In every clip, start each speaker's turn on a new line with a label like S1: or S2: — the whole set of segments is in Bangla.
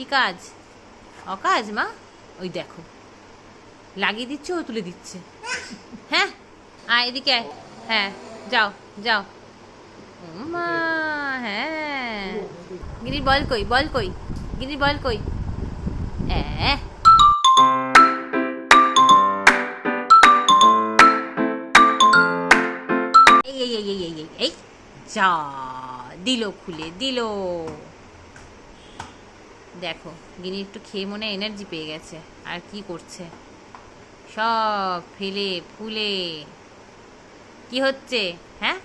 S1: কি কাজ অকাজ মা ওই দেখো লাগিয়ে দিচ্ছে ও তুলে দিচ্ছে হ্যাঁ আয় এদিকে হ্যাঁ যাও যাও মা হ্যাঁ গিরি বল কই বল কই গিরি বল কই হ্যাঁ এই এই এই এই এই এই যা দিল খুলে দিল দেখো গিনি একটু খেয়ে মনে এনার্জি পেয়ে গেছে। আর কি করছে? সব ফেলে, ফুলে। কি হচ্ছে? হ্যাঁ?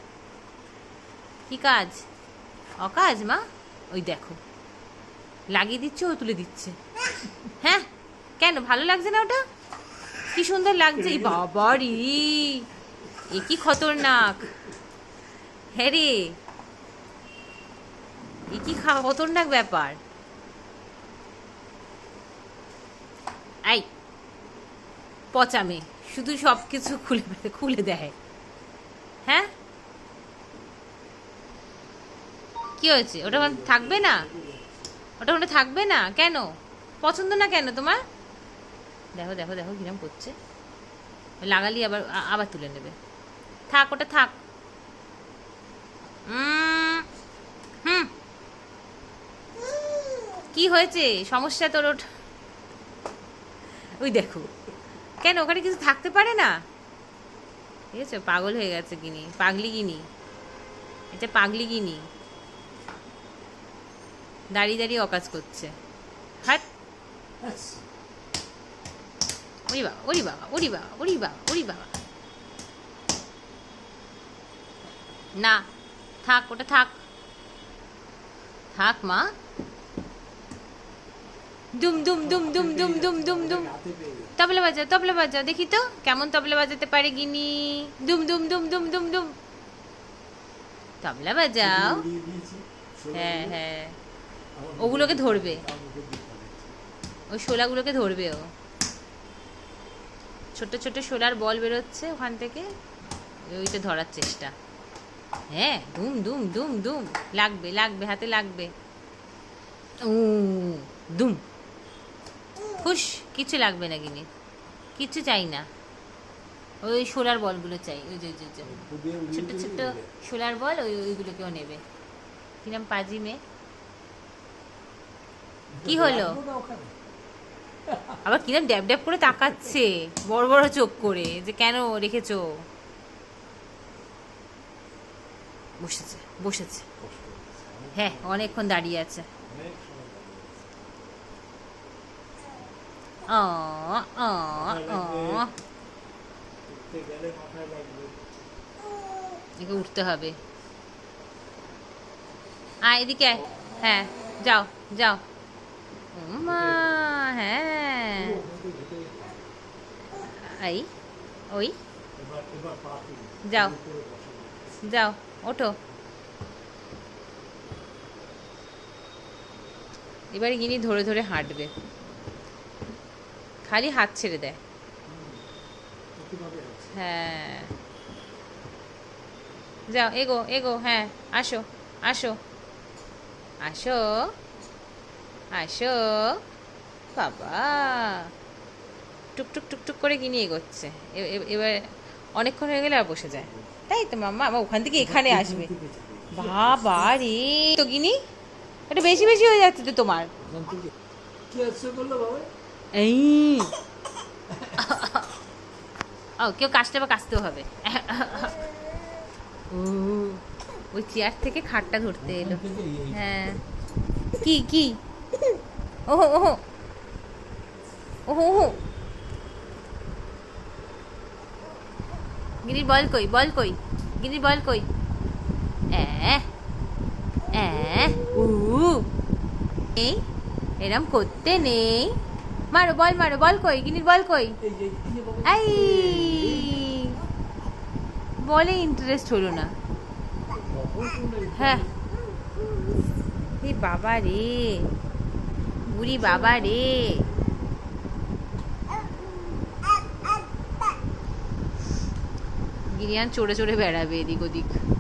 S1: কি কাজ? অকাজ, মা? ওই দেখো। লাগিয়ে দিচ্ছে ও তুলে দিচ্ছে। হ্যাঁ? কেন? ভালো লাগছে না ওটা? কি সুন্দর লাগছে। বাবারি! এ কি খতরনাক। হ্যাঁ রে! এ কি খতরনাক ব্যাপার। আই পচামে, শুধু সব কিছু খুলে খুলে দেয় হ্যাঁ? কি হয়েছে? ওটা মানে থাকবে না? ওটা ওখানে থাকবে না? কেন? পছন্দ না কেন তোমার? দেখো দেখো দেখো কিরম করছে। লাগালি আবার আবার তুলে নেবে। থাক, ওটা থাক। হুম। কি হয়েছে? সমস্যা তোর ওঠ ওই দেখো। কেন, ওখানে কিছু থাকতে পারে না? ঠিক আছে পাগল হয়ে গেছে গিনি। পাগলি গিনি। এটা পাগলি গিনি। দাঁড়িয়ে দাঁড়িয়ে অকাজ করছে। হাট। ওরি বাবা ওরি বাবা ওরি বাবা ওরি বাবা ওরি বাবা। না, থাক, ওটা থাক। থাক, মা। দুম দুম দুম দুম দুম দুম দুম দুম তবলা বাজাও তবলা বাজাও দেখি তো কেমন তবলা বাজাতে পারে গিনি দুম দুম দুম দুম দুম দুম তবলা বাজাও হ্যাঁ হ্যাঁ ওগুলোকে ধরবে ওই শোলাগুলোকে ধরবে ও ছোট ছোট শোলার বল বেরোচ্ছে ওখান থেকে ওইটা ধরার চেষ্টা হ্যাঁ দুম দুম দুম দুম লাগবে লাগবে হাতে লাগবে দুম খুশ? কিছু লাগবে না গিনি। কিছু চাই না। ওই শোলার বলগুলো চাই। ওই যে যে। ছোট ছোট শোলার বল, ওই, ওইগুলোকেও নেবে। কিরম পাজি মেয়ে? কি হলো? আবার কিরম ড্যাব ড্যাব করে তাকাচ্ছে। বড় বড় চোখ করে। যে কেন রেখেছো? বসেছে বসেছে। হ্যাঁ অনেকক্ষণ দাঁড়িয়ে আছে। ও ও ও একে উঠতে হবে। আয় এদিকে হ্যাঁ যাও যাও। মা হ্যাঁ। এই ওই। যাও যাও, ওঠো। এবারে গিনি ধরে ধরে হাঁটবে। খালি হাত ছেড়ে দেয়। হ্যাঁ। যাও, এগো এগো হ্যাঁ আসো আসো। আসো আসো, বাবা। টুকটুক টুকটুক করে গিনি এগোচ্ছে। এবার অনেকক্ষণ হয়ে গেলে আর বসে যায়। তাই তো, মাম্মা? আমার ওখান থেকে এখানে আসবে। বাবা রে, তো গিনি, এটা বেশি বেশি হয়ে যাচ্ছে তো তোমার।
S2: কি বলল বাবা?
S1: এই। ও কেউ কাশতে বা কাশতেও হবে। ওই চেয়ার থেকে খাটটা ধরতে এলো। হ্যাঁ। কি কি? ওহো ওহো। ওহো ওহো। গিরির বল কই বল কই। গিরির বল কই। এ এ উ। এই এরম করতে নেই। মারো বল মারো বল কই? গিনির বল কই?
S2: এই
S1: বলে ইন্টারেস্ট হলো না। হ্যাঁ। এই বাবা রে। বুড়ি বাবা রে। গিরিয়ান চড়ে চড়ে বেড়াবে এদিক ওদিক।